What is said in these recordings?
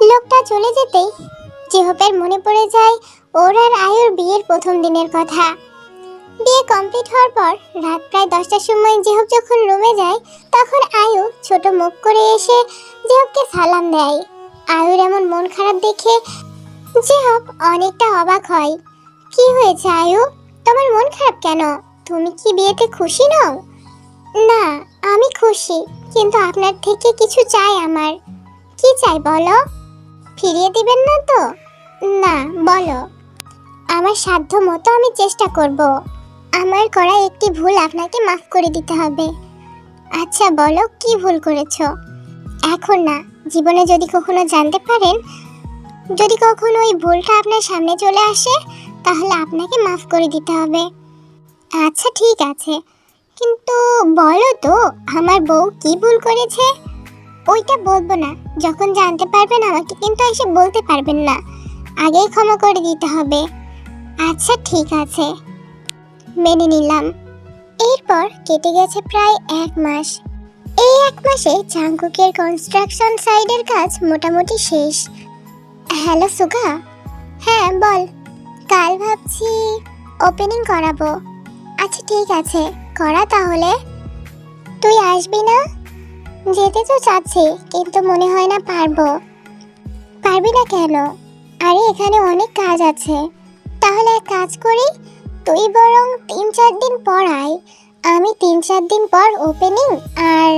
লোকটা চলে যেতেই জেহপের মনে পড়ে যায় ওর আর আয়ুর বিয়ের প্রথম দিনের কথা। বিয়ে কমপ্লিট হওয়ার পর রাত প্রায় দশটার সময় জেহব যখন রুমে যায়, তখন আয়ু ছোট মুখ করে এসে জেহবকে সালাম দেয়। আয়ুর এমন মন খারাপ দেখে জেহব অনেকটা অবাক হয়। কি হয়েছে আয়ু? তোমার মন খারাপ কেন? তুমি কি বিয়েতে খুশি নও? না, আমি খুশি, কিন্তু আপনার থেকে কিছু চাই আমার। কি চাই বলো? ফিরিয়ে দিবেন না তো? না, বলো। আমার সাধ্য মতো আমি চেষ্টা করব। আমার করা একটি ভুল আপনাকে মাফ করে দিতে হবে। আচ্ছা বলো, কি ভুল করেছ? এখন না, জীবনে যদি কখনো জানতে পারেন, যদি কখনো ওই ভুলটা আপনার সামনে চলে আসে, তাহলে আপনাকে মাফ করে দিতে হবে। আচ্ছা ঠিক আছে। কিন্তু বলো তো, আমার বউ কি ভুল করেছে? ওইটা বলব না। যখন জানতে পারবেন আমাকে কিন্তু এসে বলতে পারবেন না। আগেই ক্ষমা করে দিতে হবে। আচ্ছা ঠিক আছে। মেনে নিলাম। এরপর কেটে গেছে প্রায় এক মাস। এই এক মাসে চাঙ্কুকের কনস্ট্রাকশন সাইডের কাজ মোটামুটি শেষ। হ্যালো, সুগা? হ্যাঁ বল। কাল ভাবছি ওপেনিং করাবো। আচ্ছা ঠিক আছে। করা তাহলে। তুই আসবি না? যেতে তো চাচ্ছি, কিন্তু মনে হয় না পারব। পারবি না কেন? আরে, এখানে অনেক কাজ আছে। তাহলে এক কাজ করি, তুই বরং তিন চার দিন পর আয়। আমি তিন চার দিন পর ওপেনিং আর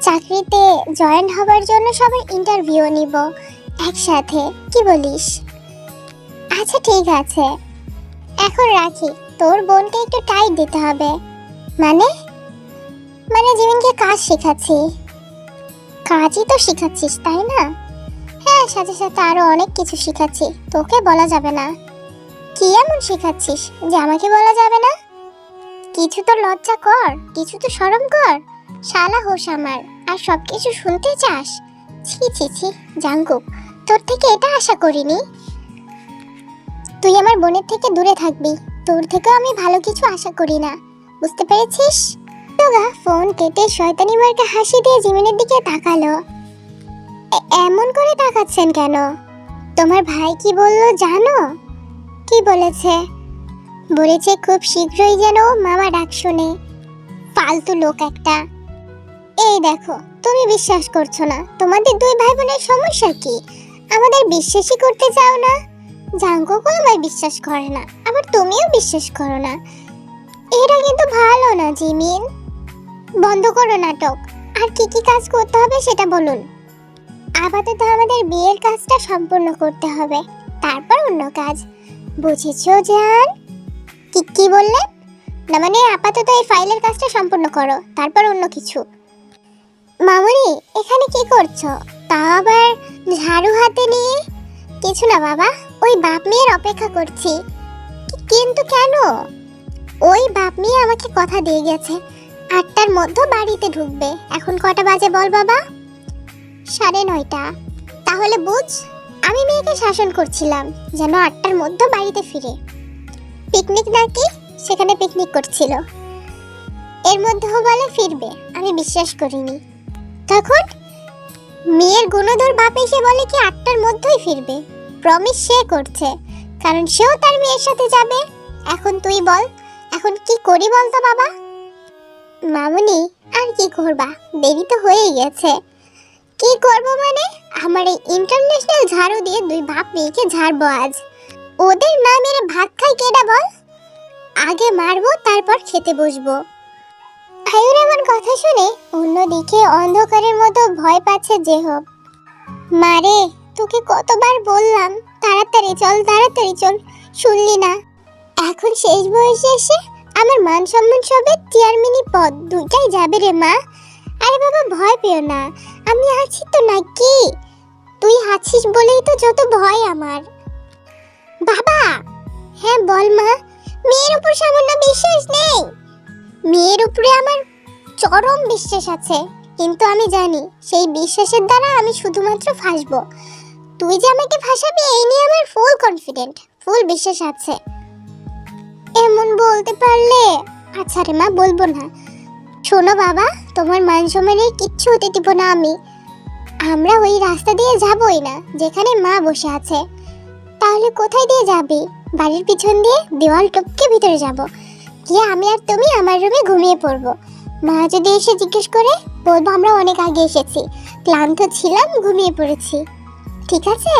চাকরিতে জয়েন হবার জন্য সবার ইন্টারভিউ নিব একসাথে, কি বলিস? আচ্ছা ঠিক আছে। এখন রাখি, তোর বোনকে একটু টাইট দিতে হবে। মানে? মানে জীবনকে কাজ শেখাচ্ছি। কাজই তো শেখাচ্ছিস, তাই না? হ্যাঁ সাথে সাথে আরও অনেক কিছু শেখাচ্ছি, তোকে বলা যাবে না। কি এমন শেখাচ্ছিস যে আমাকে বলা যাবে না? কিছু তো লজ্জা কর, কিছু তো শরম কর। শালা হোস আমার, আর সব কিছু শুনতে চাস? ছি ছি ছি, জাঙ্কুক, তোর থেকে এটা আশা করিনি। তুই আমার বোনের থেকে দূরে থাকবি, তোর থেকেও আমি ভালো কিছু আশা করি না, বুঝতে পেরেছিস? তোগা ফোন কেটে শয়তানি মার্কা হাসি দিয়ে জিমিনের দিকে তাকালো। এমন করে তাকাচ্ছেন কেন? তোমার ভাই কি বলল জানো? কি বলেছে? বলেছে খুব শীঘ্রই যেন মামা ডাক শোনে। ফালতু লোক একটা। এই দেখো, তুমি বিশ্বাস করছ না। তোমাদের দুই ভাই বোনের সমস্যা কি? আমাদের বিশ্বাসই করতে চাও না? জাঙ্কুকও আমায় বিশ্বাস করে না, আবার তুমিও বিশ্বাস করো না। এটা কিন্তু ভালো না, জিমিন। বন্ধ করো নাটক। আর কি কি কাজ করতে হবে সেটা বলুন। আপাতত আমাদের বিয়ের কাজটা সম্পূর্ণ করতে হবে। তারপর অন্য কাজ। বুঝেছ, জান? কি কি বললে? না মানে আপাতত এই ফাইলের কাজটা সম্পূর্ণ করো, তারপর অন্য কিছু। মামুনি, এখানে কি করছ? তা আবার ঝাড়ু হাতে নিয়ে? কিছু না বাবা, ওই বাপ মেয়ের অপেক্ষা করছি। কিন্তু কেন? ওই বাপ মেয়ে আমাকে কথা দিয়ে গেছে। আটটার মধ্যে বাড়িতে ঢুকবে। এখন কটা বাজে বল বাবা? সাড়ে নয়টা। তাহলে বুঝ, আমি মেয়েকে শাসন করছিলাম, যেন আটটার মধ্যে বাড়িতে ফিরে। পিকনিক নাকি সেখানে পিকনিক করছিল। এর মধ্যেও বলে ফিরবে, আমি বিশ্বাস করিনি। তখন মেয়ের গুণধর বাপ এসে বলে কি আটটার মধ্যেই ফিরবে। প্রমিস সে করছে, কারণ সেও তার মেয়ের সাথে যাবে। এখন তুই বল, এখন কি করি বলতো বাবা? মামুনি, আর কি করবা? দেরি তো হয়েই গেছে। কি করব মানে? আমার এই ইন্টারন্যাশনাল ঝাড়ু দিয়ে দুই বাপ মেয়েকে ঝাড়বো আজ। ওদের না মেরে ভাত খাই কেডা বল? আগে মারবো, তারপর খেতে বসবো। আয়ুর এমন কথা শুনে অন্যদিকে অন্ধকারের মতো ভয় পাচ্ছে যে হোক মারে তোকে কতবার বললাম, তাড়াতাড়ি চল তাড়াতাড়ি চল, শুনলি না। এখন শেষ বয়সে এসে আমার মান সম্মান সবে চেয়ারম্যানি পদ, দুইটাই যাবে রে মা। আরে বাবা, ভয় পেও না, আমি আছি তো নাকি? তুই আছিস বলেই তো যত ভয় আমার। বাবা! হ্যাঁ বল মা, মেয়ের উপর সামান্য বিশ্বাস নেই। মেয়ের উপরে আমার চরম বিশ্বাস আছে, কিন্তু আমি জানি সেই বিশ্বাসের দ্বারা আমি শুধুমাত্র ফাঁসবো। তুই যে আমাকে ফাঁসাবি, এই নিয়ে আমার ফুল কনফিডেন্ট ফুল বিশ্বাস আছে। এমন বলতে পারলে? আচ্ছা রে মা, বলব না। শোনো বাবা, তোমার মান সম্মানের কিচ্ছু হতে দিব না আমি। আমরা ওই রাস্তা দিয়ে যাবই না, যেখানে মা বসে আছে। তাহলে কোথায় দিয়ে যাবি? বাড়ির পিছন দিয়ে দেওয়াল টপকে ভিতরে যাব। গিয়ে আমি আর তুমি আমার রুমে ঘুমিয়ে পড়ব। মা যদি এসে জিজ্ঞেস করে, বলব আমরা অনেক আগে এসেছি। ক্লান্ত ছিলাম, ঘুমিয়ে পড়েছি। ঠিক আছে?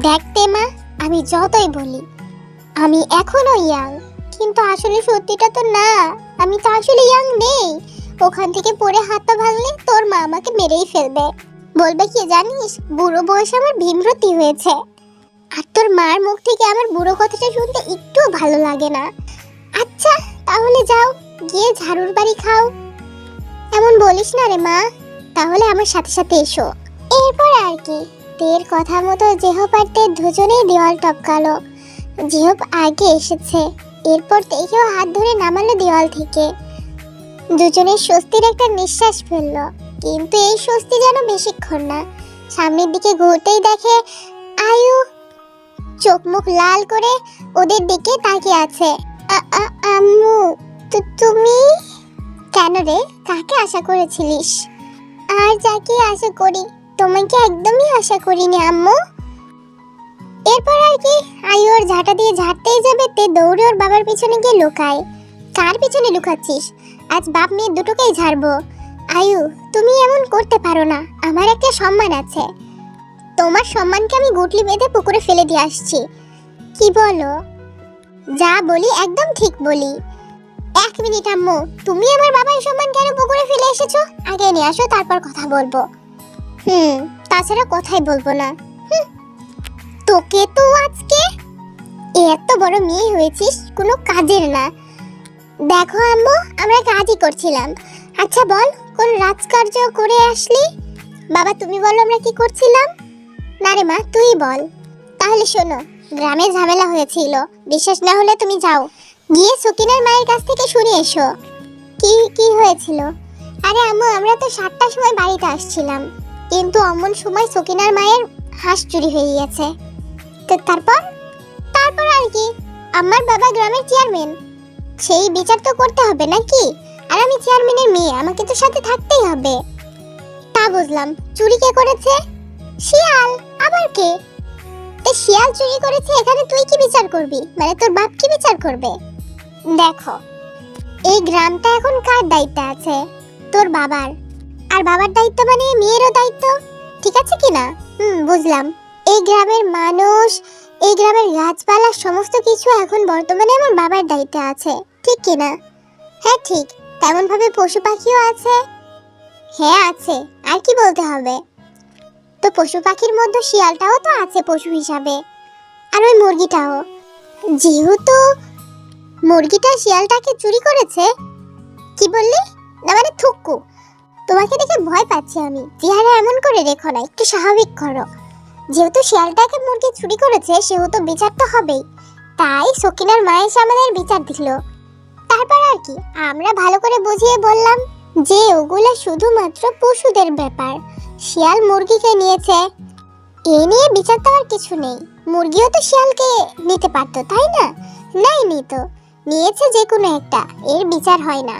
দেখতে মা, আমি যতই বলি আমি এখনও ইয়াং কিন্তু আসলে সত্যিটা তো না। আমি তো আসলে ইয়াং নেই। ওখান থেকে পড়ে হাতটা ভাঙলে তোর মা আমাকে মেরেই ফেলবে। বলবে কি জানিস, বুড়ো বয়সে আমার ভীমরতি হয়েছে। আর তোর মার মুখ থেকে আমার বুড়ো কথাটা শুনতে একটুও ভালো লাগে না। আচ্ছা তাহলে যাও, গিয়ে ঝাড়ুর বাড়ি খাও। এমন বলিস না রে মা। তাহলে আমার সাথে সাথে এসো। এরপর আর কি, তের কথা মতো জেহপারতে দুজনেই দেওয়াল টপকালো। জেহপ আগে এসেছে, এরপর তেকেও হাত ধরে নামালো দেওয়াল থেকে। দুজনের স্বস্তির একটা নিঃশ্বাস ফেলল, কিন্তু এই স্বস্তি যেন বেশিক্ষণ না। সামনের দিকে ঘুরতেই দেখে আয়ু চোখ মুখ লাল করে ওদের দিকে তাকিয়ে আছে। আম্মু তুমি? কেন রে, কাকে আশা করেছিলিস? আর যাকে আশা করি, তোমাকে একদমই আশা করিনি, আম্মু। এরপর আর কি আয়ু ওর ঝাঁটা দিয়ে ঝাড়তেই যাবে তে দৌড়ে ওর বাবার পিছনে গিয়ে লুকায়। কার পিছনে লুকাচ্ছিস? আজ বাপ মেয়ে দুটোকেই ঝাড়বো। আয়ু তুমি এমন করতে পারো না আমার একটা সম্মান আছে। তোমার সম্মানকে আমি গুটলি বেঁধে পুকুরে ফেলে দিয়ে আসছি। কি বলো? যা বলি একদম ঠিক বলি। এক মিনিট আম্মু তুমি আমার বাবার সম্মান কেন পুকুরে ফেলে এসেছ? আগে নিয়ে আসো তারপর কথা বলব। হুম তাছাড়া কথাই বলব না। হুম, তোকে তো আজকে? এত বড় মেয়ে হয়েছিস, কোনো কাজের না। দেখো আম্মু, আমরা কাজই করছিলাম। আচ্ছা বল, কোন রাজকার্য করে আসলি? বাবা, তুমি বলো আমরা কি করছিলাম? না রে মা, তুই বল। তাহলে শোনো, গ্রামে ঝামেলা হয়েছিল। বিশ্বাস না হলে তুমি যাও। গিয়ে সকিনার মায়ের কাছ থেকে শুনে এসো। কি কি হয়েছিল? আরে আম্মু, আমরা তো সাতটার সময় বাড়িতে আসছিলাম। কিন্তু অমন সময় সকিনার মায়ের হাঁস চুরি হয়ে গেছে তো তারপর? তারপর আর কি? আমার বাবা গ্রামের চেয়ারম্যান। সেই বিচার তো করতে হবে নাকি? আর আমি চেয়ারম্যানের মেয়ে, আমাকে তো সাথে থাকতেই হবে। তা বুঝলাম। চুরি কে করেছে? শিয়াল। আবার কে? তো শিয়াল চুরি করেছে, এখানে তুই কি বিচার করবি? মানে তোর বাপ কি বিচার করবে? দেখো, এই গ্রামটা এখন কার দায়িত্বে আছে? তোর বাবার। আর বাবার দায়িত্ব মানে মেয়েরও দায়িত্ব? ঠিক আছে কি না হুম, বুঝলাম। এই গ্রামের মানুষ, এই গ্রামের গাছপালা, সমস্ত কিছু এখন বর্তমানে আমার বাবার দায়িত্বে আছে। ঠিক কি না? হ্যাঁ ঠিক। তেমন ভাবে পশু পাখিও আছে। হ্যাঁ আছে। আর কি বলতে হবে? তো পশু পাখির মধ্যে শিয়ালটাও তো আছে পশু হিসাবে। আর ওই মুরগিটাও। যেহেতু মুরগিটা শিয়ালটাকে চুরি করেছে, কি বললি? না মানে থুক্কু তোমাকে দেখে ভয় পাচ্ছি আমি। চেহারা এমন করে রেখো না, একটু স্বাভাবিক করো। যেহেতু শিয়ালটাকে মুরগি চুরি করেছে, সেহেতু বিচার তো হবেই। তাই সকিনার মা এসে আমাদের বিচার দিল। তারপর আর কি, আমরা ভালো করে বুঝিয়ে বললাম যে ওগুলো শুধুমাত্র পশুদের ব্যাপার। শিয়াল মুরগিকে নিয়েছে, এ নিয়ে বিচার দেওয়ার কিছু নেই। মুরগিও তো শিয়ালকে নিতে পারতো, তাই না? নাই নিত নিয়েছে যে কোনো একটা, এর বিচার হয় না।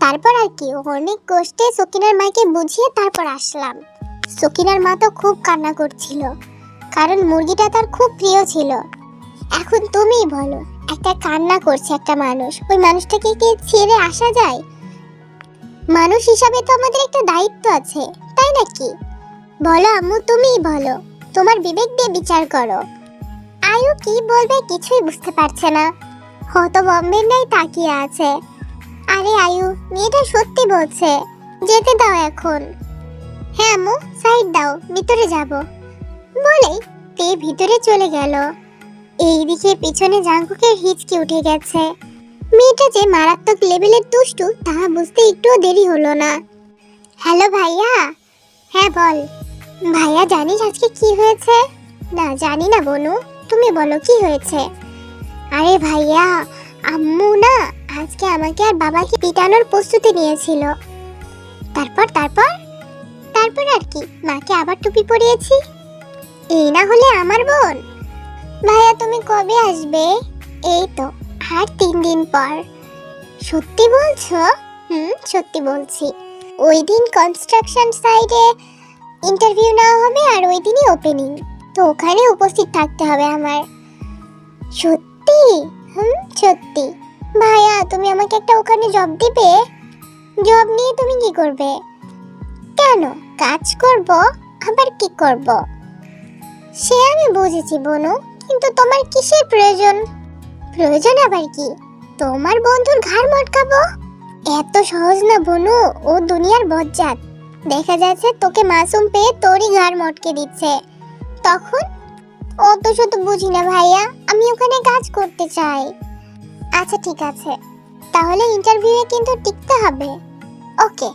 তারপর আর কি, অনেক কষ্টে সকিনার মাকে বুঝিয়ে তারপর আসলাম। সকিনার মা তো খুব কান্না করছিল, কারণ মুরগিটা তার খুব প্রিয় ছিল। এখন তুমিই বলো, একটা কান্না করছে একটা মানুষ, ওই মানুষটাকে কি ছেড়ে আসা যায়? মানুষ হিসাবে তো আমাদের একটা দায়িত্ব আছে, তাই নাকি? বলো আম্মু, তুমিই বলো, তোমার বিবেক দিয়ে বিচার করো। আয়ু কি বলবে কিছুই বুঝতে পারছে না হত বম্বের নাই তাকিয়ে আছে। আরে আয়ু, মেয়েটা সত্যি বলছে, যেতে দাও এখন। হ্যাঁ আম্মু সাইড দাও, ভিতরে যাব। বলেই তে ভিতরে চলে গেল। এইদিকে পিছনে জাঙ্কুকের হিচকি উঠে গেছে। মেয়েটা যে মারাত্মক লেভেলের দুষ্টু তা বুঝতে একটুও দেরি হলো না। হ্যালো ভাইয়া। হ্যাঁ বল। ভাইয়া, জানিস আজকে কি হয়েছে? না, জানি না বনু। তুমি বলো, কি হয়েছে? আরে ভাইয়া, আম্মু না, আজকে আমাকে আর বাবাকে পিটানোর প্রস্তুতি নিয়েছিল। তারপর তারপর? তারপর আর কি? মাকে আবার টুপি পরিয়েছি? এই না হলে আমার বোন। ভাইয়া, তুমি কবে আসবে? এই তো, আর তিন দিন পর। সত্যি বলছো? হুম, সত্যি বলছি। ওই দিন কনস্ট্রাকশন সাইটে ইন্টারভিউ নেওয়া হবে আর ওই দিনই ওপেনিং তো ওখানে উপস্থিত থাকতে হবে আমার। সত্যি? হুম, সত্যি। ভাইয়া, তুমি আমাকে একটা ওখানে জব দিবে? জব নিয়ে তুমি কি করবে? কেন? কাজ করব, আবার কি করব? সে আমি বুঝেছি, বনু, কিন্তু তোমার কিসের প্রয়োজন? প্রয়োজন আবার কি? তোমার বন্ধুর ঘাড় মটকাবো? এত সহজ না, বনু, ও দুনিয়ার বজ্জাত। দেখা যাচ্ছে তোকে মাসুম পেয়ে তোরই ঘাড় মটকে দিচ্ছে। তখন? অত শত বুঝি না, ভাইয়া, আমি ওখানে কাজ করতে চাই। আচ্ছা ঠিক আছে। তাহলে ইন্টারভিউয়ে কিন্তু টিকতে হবে। ওকে,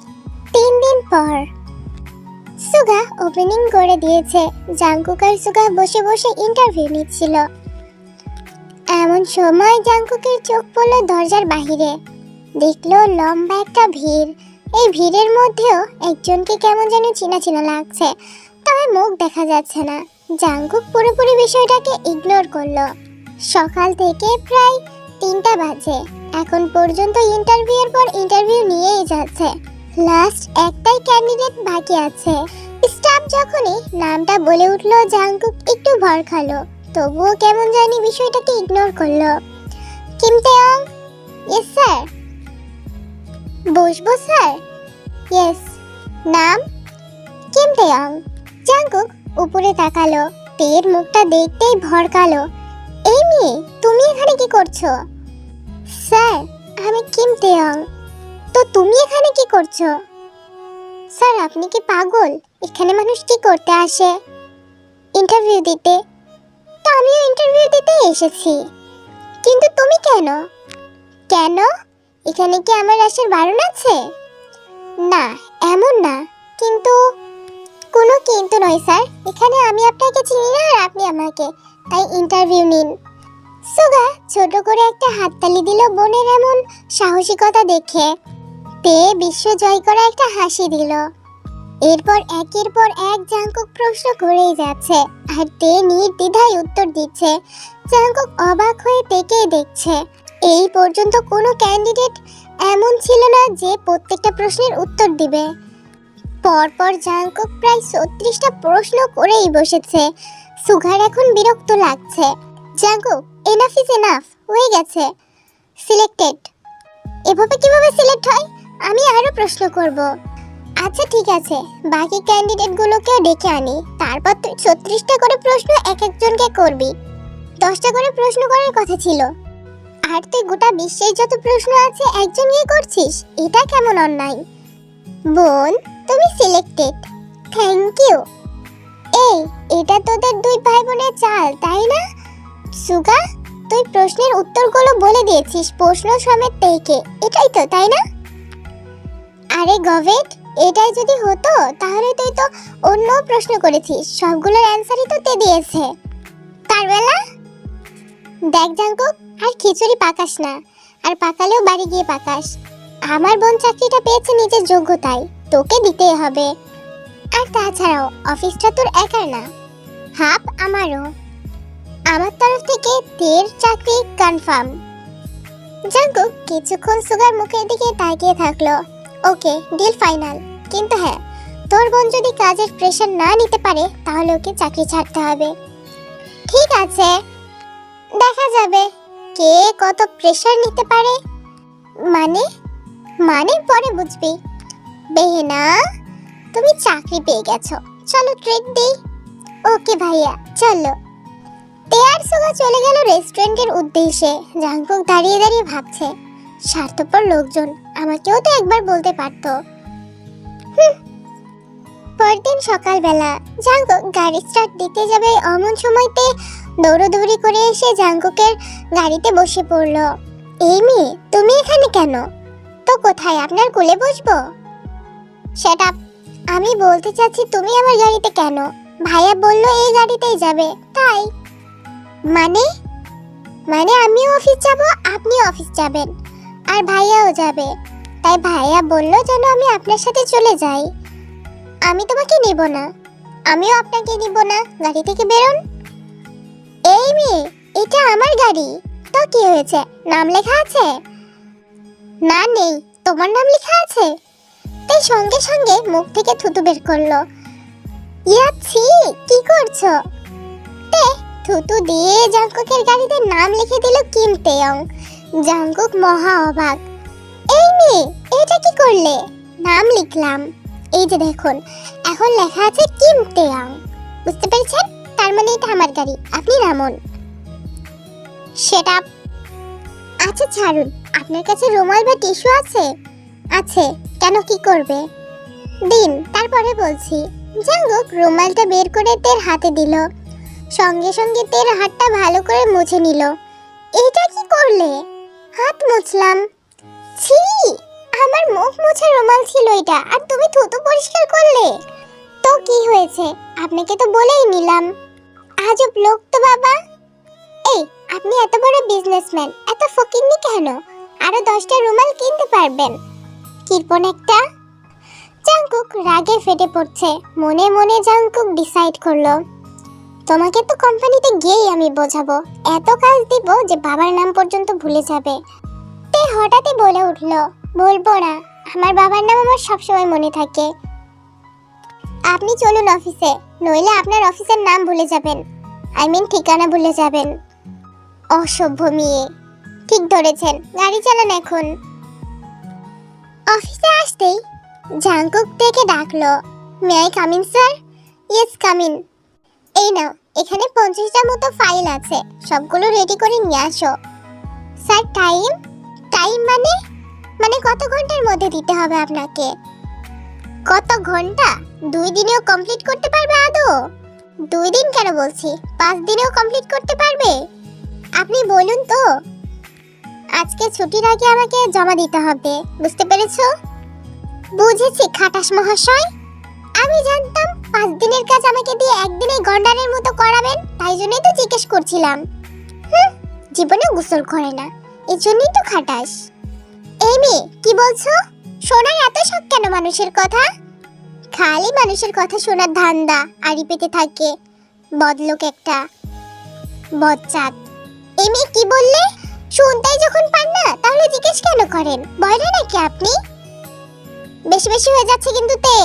তিন দিন পর। সুগা ওপেনিং করে দিয়েছে। জাংকুক আর সুগা বসে বসে ইন্টারভিউ নিচ্ছিল। এমন সময় জাংকুকের চোখ পড়ল দরজার বাহিরে। দেখল লম্বা একটা ভিড়। এই ভিড়ের মধ্যেও একজনকে কেমন যেন চেনা চেনা লাগছে, তবে মুখ দেখা যাচ্ছে না। জাঙ্কুক পুরোপুরি বিষয়টাকে ইগনোর করল। সকাল থেকে প্রায় তিনটা বাজে। এখন পর্যন্ত ইন্টারভিউয়ের পর ইন্টারভিউ নিয়েই যাচ্ছে। লাস্ট একটাই ক্যান্ডিডেট বাকি আছে। স্টাফ যখনই নামটা বলে উঠল, জাংকুক একটু ভর খালো। তবুও কেমন জানি বিষয়টাকে ইগনোর করল। Kim Taehyung? ইয়েস স্যার বসবো স্যার ইয়েস নাম? Kim Taehyung? জাংকুক উপরে তাকালো। তের মুখটা দেখতেই ভরকালো এই মেয়ে, তুমি এখানে কি করছ? স্যার আমি কিম তেয়ং। তো তুমি এখানে কি করছ? স্যার, আপনি কি পাগল? এখানে মানুষ কি করতে আসে? ইন্টারভিউ দিতে। তো আমিও ইন্টারভিউ দিতে এসেছি। কিন্তু তুমি কেন? কেন? এখানে কি আমার আসার বারণ আছে? না, এমন না। কিন্তু কোনো কিন্তু নয়, স্যার। এখানে আমি আপনাকে চিনি না আর আপনি আমাকে। তাই ইন্টারভিউ নিন। সুগা ছোট করে একটা হাততালি দিল বোনের এমন সাহসিকতা দেখে। তে বিশ্ব জয় করা একটা হাসি দিল। এরপর একের পর এক জাঙ্কুক প্রশ্ন করেই যাচ্ছে আর তে নির্দ্বিধায় উত্তর দিচ্ছে জাঙ্কুক অবাক হয়ে তেকেই দেখছে। এই পর্যন্ত কোনো ক্যান্ডিডেট এমন ছিল না যে প্রত্যেকটা প্রশ্নের উত্তর দিবে। পরপর জাঙ্কুক প্রায় ছত্রিশটা প্রশ্ন করেই বসেছে। সুগার এখন বিরক্ত লাগছে। জাঙ্কুক এনাফ ইজ এনাফ হয়ে গেছে। সিলেক্টেড এভাবে কীভাবে সিলেক্ট হয়? আমি আরও প্রশ্ন করব। আচ্ছা ঠিক আছে। বাকি ক্যান্ডিডেটগুলোকেও ডেকে আনি। তারপর তুই ছত্রিশটা করে প্রশ্ন এক একজনকে করবি। দশটা করে প্রশ্ন করার কথা ছিল। আর তুই গোটা বিশ্বের যত প্রশ্ন আছে একজনকে করছিস, এটা কেমন অন্যায়? বোন, তুমি সিলেক্টেড থ্যাংক ইউ এই, এটা তোদের দুই ভাই বোনের চাল, তাই না? সুগা, তুই প্রশ্নের উত্তরগুলো বলে দিয়েছিস প্রশ্ন সমেত থেকে এটাই তো, তাই না? আরে গভেট এটাই যদি হতো, তাহলে তুই তো অন্য প্রশ্ন করেছিস, সবগুলোর অ্যান্সারই তো তে দিয়েছে। তার বেলা দেখ জাঙ্কুক আর খিচুড়ি পাকাস না, আর পাকালেও বাড়ি গিয়ে পাকাস। আমার বোন চাকরিটা পেয়েছে নিজের যোগ্যতায়, তোকে দিতেই হবে। আর তাছাড়াও, অফিসটা তোর একার না, হাফ আমারও। আমার তরফ থেকে তের চাকরি কনফার্ম জাঙ্কুক কিছুক্ষণ সুগার মুখের দিকে তাকিয়ে থাকল। ওকে ডিল ফাইনাল কিন্তু হ্যাঁ তোর বোন যদি কাজের প্রেশার না নিতে পারে, তাহলে ওকে চাকরি ছাড়তে হবে। ঠিক আছে, দেখা যাবে। কে কত প্রেশার নিতে পারে? মানে? মানে পরে বুঝবি। বেহেনা, তুমি চাকরি পেয়ে গেছো। চলো ট্রিট দিই। ওকে ভাইয়া, চলো। তেয়ার সোগা চলে গেল রেস্টুরেন্টের উদ্দেশ্যে। জাংকুক দাঁড়িয়ে দাঁড়িয়ে ভাবছে, স্বার্থপর লোকজন। আমাকেও তো একবার বলতে পারতো। পরদিন সকালবেলা জাংকুক গাড়ি স্টার্ট দিতে যাবে অমন সময়তে দৌড়দৌড়ি করে এসে জাংকুকের গাড়িতে বসে পড়ল। এই মেয়ে, তুমি এখানে কেন? তো কোথায়? আপনার কোলে বসবো? সেটা আমি বলতে চাচ্ছি তুমি আমার গাড়িতে কেন? ভাইয়া বলল এই গাড়িতেই যাবে, তাই। মানে? মানে আমিও অফিস যাব, আপনিও অফিস যাবেন, আর ভাইয়াও যাবে। তাই ভাইয়া বলল যেন আমি আপনার সাথে চলে যাই। আমি তোমাকে নিব না। আমিও আপনাকে নিব না। গাড়ি থেকে বেরোন। এই মেয়ে, এটা আমার গাড়ি। তো কি হয়েছে? নাম লেখা আছে? না, নেই। তোমার নাম লেখা আছে? আসতেই সঙ্গে সঙ্গে মুখ থেকে থুতু বের করল। ইয়াচ্ছি কি করছ? তে, থুতু দিয়ে জাঙ্কুকের গাড়িতে নাম লিখে দিল কিম তেয়ং। জাঙ্কুক মহা অবাক। এই মেয়ে এটা কি করলে? নাম লিখলাম। এই যে দেখুন, এখন লেখা আছে কিম তেয়ং বুঝতে পেরেছেন? তার মানে এটা আমার গাড়ি, আপনি নামুন সেটা আচ্ছা ছাড়ুন। আপনার কাছে রুমাল বা টিস্যু আছে? আছে। কেন কি করবে? দিন, তারপরে বলছি। জাঙ্গুক রুমালটা বের করে তের হাতে দিল। সঙ্গে সঙ্গে তের হাতটা ভালো করে মুছে নিল। এটা কি করলে? হাত মুছলাম। ছি, আমার মুখ মোছা রুমাল ছিল এটা, আর তুমি থুতু পরিষ্কার করলে। তো কি হয়েছে? আপনাকে তো বলেই নিলাম। আজব লোক তো বাবা। এই, আপনি এত বড় বিজনেসম্যান এত ফকিন্নি কেন? আরও দশটা রুমাল কিনতে পারবেন। কিরপন একটা? জাংকুক রাগে ফেটে পড়ছে। মনে মনে জাংকুক ডিসাইড করল। তোমাকে তো কোম্পানিতে গিয়েই আমি বোঝাবো। এত কাজ দিব যে বাবার নাম পর্যন্ত ভুলে যাবে। হঠাৎই বলে উঠল, বলব না, আমার বাবার নাম আমার সবসময় মনে থাকে। আপনি চলুন অফিসে নইলে আপনার অফিসের নাম ভুলে যাবেন। আই মিন ঠিকানা ভুলে যাবেন। অসভ্য মেয়ে। ঠিক ধরেছেন, গাড়ি চালান এখন। অফিসে আসতেই জাংকুক থেকে ডাকলো may I come in sir yes come in এই নাও, এখানে পঞ্চাশটা মতো ফাইল আছে, সবগুলো রেডি করে নিয়ে আসো। স্যার টাইম টাইম মানে? মানে কত ঘণ্টার মধ্যে দিতে হবে আপনাকে? কত ঘণ্টা? দুই দিনেও কমপ্লিট করতে পারবে আদৌ? দুই দিন কেন বলছি? পাঁচ দিনেও কমপ্লিট করতে পারবে? আপনি বলুন তো। আজকে ছুটির আগে আমাকে জমা দিতে হবে, বুঝতে পেরেছ? বুঝেছি, খাটাস মহাশয়। আমি জানতাম পাঁচ দিনের কাজ আমাকে দিয়ে একদিনে গন্ডারের মতো করাবেন, তাই জন্যই তো জিজ্ঞেস করছিলাম। জীবনে গোসল করে না। এই জন্যই তো খাটাস। এই মেয়ে, কি বলছো? শোনার এত শখ কেন মানুষের কথা? খালি মানুষের কথা শোনার ধান্দা আড়ি পেতে থাকে, বদলোক একটা বজ্জাত এই মেয়ে কি বললে? শুনতেই যখন পান না, তাহলে জিজ্ঞেস কেন করেন? বয়রা নাকি আপনি? বেশি বেশি হয়ে যাচ্ছে কিন্তু তে।